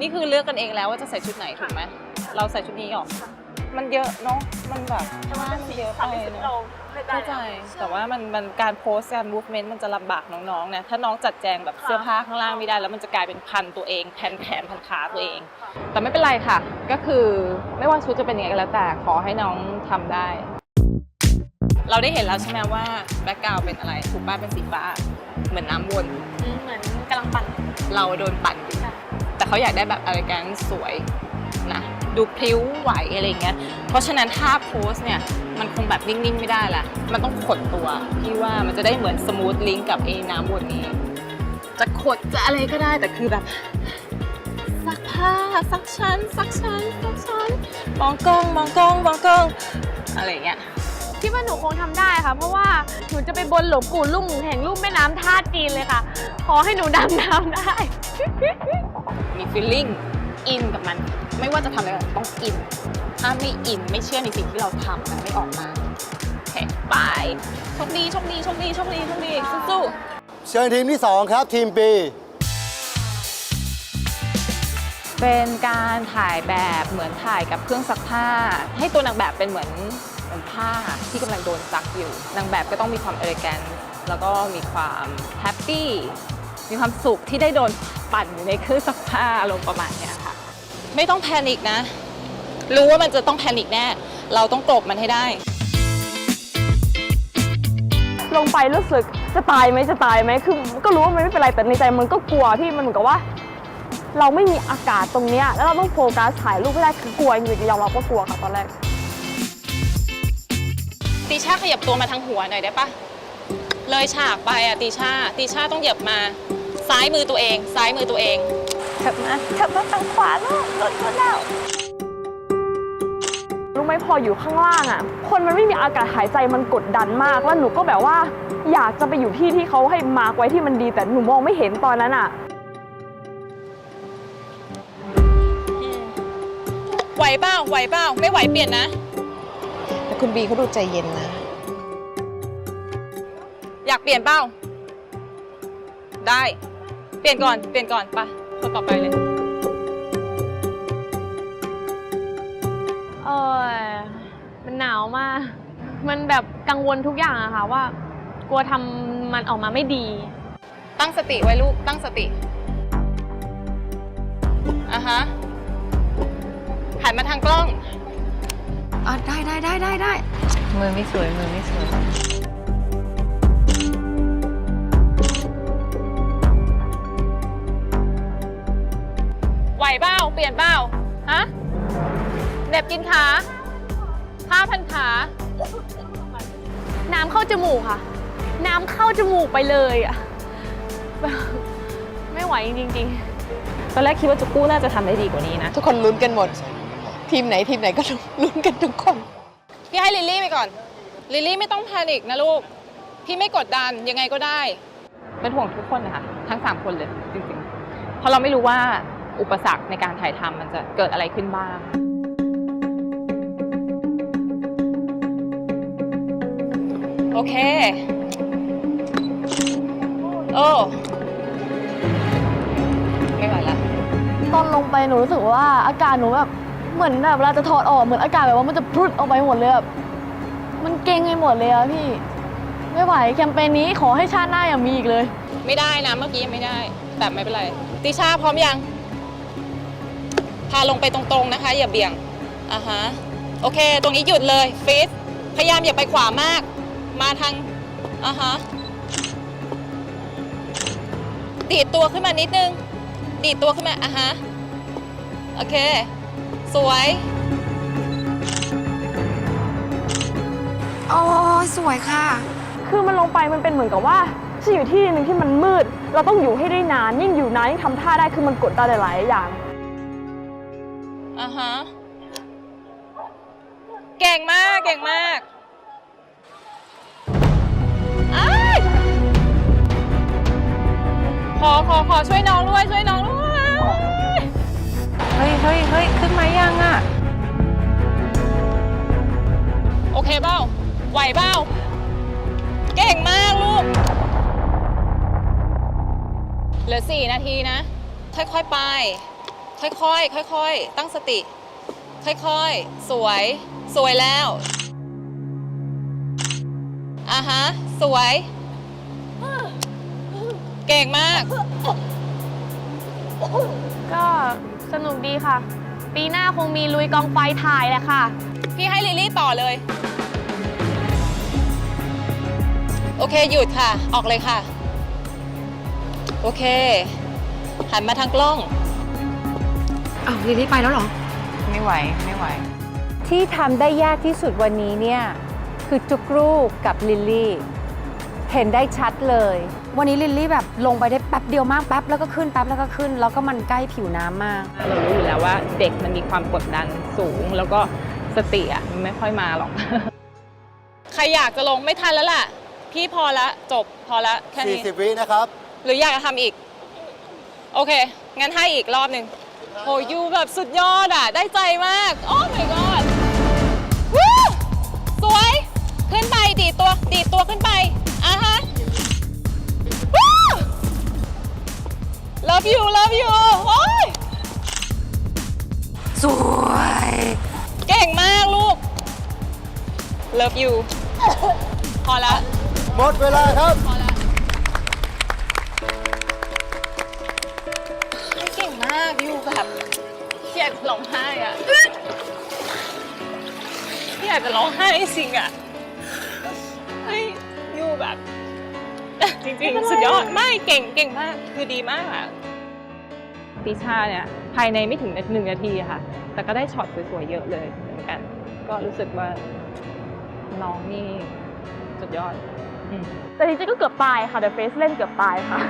นี่คือเลือกกันเองแล้วว่าจะใส่ชุดไหนถูกไหมเราใส่ชุดนี้หรอมันเยอะเนาะมันแบบมันเยอะไปเนอะเข้าใจแต่ว่ามันมันการโพสต์การมูฟเมนต์มันจะลำบากน้องๆนะถ้าน้องจัดแจงแบบเสื้อผ้าข้างล่างไม่ได้ แล้วมันจะกลายเป็นพันตัวเองแผ่นแขนพันขาตัวเอง แต่ไม่เป็นไรค่ะ ก็คือไม่ว่าชุดจะเป็นยังไงก็แล้วแต่ขอให้น้องทำได้ เราได้เห็นแล้วใช่ไหมว่าแบ็กกราวเป็นอะไรถูกป้าเป็นสีฟ้าเหมือนน้ำวนเหมือนกำลังปั่นเราโดนปั่นอยู่แต่ เขาอยากได้แบบอะไรกันสวยนะดูพริ้วไหวอะไรเงี้ย เพราะฉะนั้นถ้าโพสเนี่ยมันคงแบบนิ่ง ๆ ไม่ได้ละมันต้องขดตัวพี่ว่ามันจะได้เหมือนสมูทลิงก์กับไอ้น้ำวนนี้ จะขดจะอะไรก็ได้แต่คือแบบซักผ้าซักชั้นซักชั้นซักชั้นมองกล้องมองกล้องมองกล้องอะไรเงี้ย คิดว่าหนูคงทำได้ค่ะ เพราะว่าหนูจะไปบนหลวงปู่ลุ่งแห่งลุ่มแม่น้ำท่าจีนเลยค่ะ ขอให้หนูดำน้ำได้ มี feeling อินกับมัน ไม่ว่าจะทำอะไรก็ต้องอิน ถ้าไม่อินไม่เชื่อในสิ่งที่เราทำมันไม่ออกมาโอเคบายโชคดีโชคดีโชคดีโชคดีโชคดีสู้เชิญทีมที่ 2 ครับทีม B ๆเป็นการถ่ายแบบเหมือนถ่ายกับเครื่องซักผ้า ให้ตัวนางแบบเป็นเหมือน เหมือนผ้าที่กำลังโดนซักอยู่ นางแบบก็ต้องมีความเอเลแกนแล้วก็มีความแฮปปี้มีความสุขที่ได้โดนปั่นอยู่ในเครื่องซักผ้าลงประมาณเนี้ยค่ะ ไม่ต้องแพนิคนะ รู้ว่ามันจะต้องแพนิคแน่ เราต้องกลบมันให้ได้ ลงไปรู้สึกจะตายไหมจะตายไหมคือก็รู้ว่ามันไม่เป็นไรแต่ในใจมันก็กลัวพี่มันเหมือนกับว่า เราไม่มีอากาศตรงเนี้ยแล้วเราต้องโฟกัสถ่ายรูปไม่ได้คือกลัวจริงๆยอมรับว่ากลัวค่ะตอนแรก ตีชาขยับตัวมาทางหัวหน่อยได้ปะเลยฉากไปอะตีชาตีชาต้องเหยียบมา ซ้ายมือตัวเอง ซ้ายมือตัวเองเถิบมาเถิบมาทางขวาแล้วหลุดหมดแล้วรู้ไหมพออยู่ข้างล่างอะ คนมันไม่มีอากาศหายใจมันกดดันมาก แล้วหนูก็แบบว่า อยากจะไปอยู่ที่ที่เขาให้มาร์กไว้ที่มันดี แต่หนูมองไม่เห็นตอนนั้นอะไหวเปล่าไหวเปล่าไม่ไหวเปลี่ยนนะแต่ คุณบีเขาดูใจเย็นนะ อยากเปลี่ยนเปล่าได้ เปลี่ยนก่อน เปลี่ยนก่อนไปะคนต่อไปเลย เออมันหนาวมาก มันแบบกังวลทุกอย่างอะค่ะว่า กลัวทำมันออกมาไม่ดี ตั้งสติไว้ลูก ตั้งสติ อะฮะหันมาทางกล้อง อะได้ได้ได้ได้ได้มือไม่สวยมือไม่สวย ไหวเปล่าเปลี่ยนเปล่าฮะเหน็บกินขาผ้าพันขา น้ำเข้าจมูกค่ะ น้ำเข้าจมูกไปเลยอะแบบไม่ไหวจริงตอนแรกคิดว่าจุกกู้น่าจะทำได้ดีกว่านี้นะ ทุกคนลุ้นกันหมด ทีมไหนทีมไหนก็ลุ้นกันทุกคน พี่ให้ลิลลี่ไปก่อน ลิลลี่ไม่ต้องแพนิคนะลูก พี่ไม่กดดันยังไงก็ได้ เป็นห่วงทุกคนนะคะทั้ง 3 คนเลยจริงๆ เพราะเราไม่รู้ว่าอุปสรรคในการถ่ายทำมันจะเกิดอะไรขึ้นบ้างโอเค โอ้ ไม่ไหวละ ตอนลงไปหนูรู้สึกว่าอากาศหนูแบบ เหมือนแบบเวลาจะถอดออกเหมือนอากาศแบบว่ามันจะพรุดออกไปหมดเลยแบบมันเก่งไปหมดเลยอะพี่ ไม่ไหวแคมเปญนี้ขอให้ชาติหน้าอย่ามีอีกเลย ไม่ได้นะเมื่อกี้ยังไม่ได้ แต่ไม่เป็นไรติชาพร้อมยัง พาลงไปตรงๆนะคะ อย่าเบี่ยงอ่าฮะโอเค ตรงนี้หยุดเลยฟิสพยายามอย่าไปขวามาก มาทางอ่าฮะดีดตัวขึ้นมานิดนึง ดีดตัวขึ้นมาอะฮะ โอเค สวย โอ้ยสวยค่ะ คือมันลงไปมันเป็นเหมือนกับว่าจะอยู่ที่หนึ่งที่มันมืด เราต้องอยู่ให้ได้นานยิ่งอยู่นานยิ่งทำท่าได้คือมันกดดันหลายๆอย่าง อ่าฮะ เก่งมาก เก่งมากอ้ายขอขอขอช่วยน้องด้วยช่วยน้องด้วยเฮ้ยเฮ้ยเฮ้ยขึ้นมายังอะ โอเคเบ้าไหวเบ้าเก่งมากลูก เหลือสี่นาทีนะ ค่อยๆไป ค่อยๆ ค่อยๆ ตั้งสติ ค่อยๆ สวย สวยแล้วอะฮะ สวย เก่งมาก ก็ สนุกดีค่ะ ปีหน้าคงมีลุยกองไฟถ่ายแหละค่ะ พี่ให้ลิลลี่ต่อเลย โอเค หยุดค่ะ ออกเลยค่ะ โอเค หันมาทางกล้อง อ้าวลิลลี่ไปแล้วเหรอ ไม่ไหว ไม่ไหว ที่ทำได้ยากที่สุดวันนี้เนี่ย คือจุกรูกกับลิลลี่ เห็นได้ชัดเลย วันนี้ลิลลี่แบบลงไปได้แป๊บเดียวมากแป๊บแล้วก็ขึ้นแป๊บแล้วก็ขึ้น แล้วก็มันใกล้ผิวน้ำมาก เรารู้อยู่แล้วว่าเด็กมันมีความกดดันสูง แล้วก็สติอะมันไม่ค่อยมาหรอก ใครอยากจะลงไม่ทันแล้วล่ะ พี่พอละจบพอละแค่นี้ 40 วินะครับ หรืออยากจะทำอีก โอเค งั้นให้อีกรอบหนึ่งโหยูแบบสุดยอดอะ ได้ใจมาก โอ้ my god วู้สวย ขึ้นไป ดีดตัว ดีดตัวขึ้นไป you love you โอ้ยสวย เก่งมากลูก love you พอละหมดเวลาครับ พอละเก่งมากยูแบบพี่อยากจะร้องไห้อะพี่อยากจะร้องไห้จริงอะเฮ้ยยูแบบ จริงๆ สุดยอด ไม่เก่งเก่งมาก คือดีมากอะ ปีชาเนี่ยภายในไม่ถึงหนึ่งนาทีค่ะ แต่ก็ได้ช็อตสวยๆเยอะเลยเหมือนกัน ก็รู้สึกว่าน้องนี่สุดยอดอแต่จริงๆก็เกือบตายค่ะเดอะเฟสเล่นเกือบตายค่ะ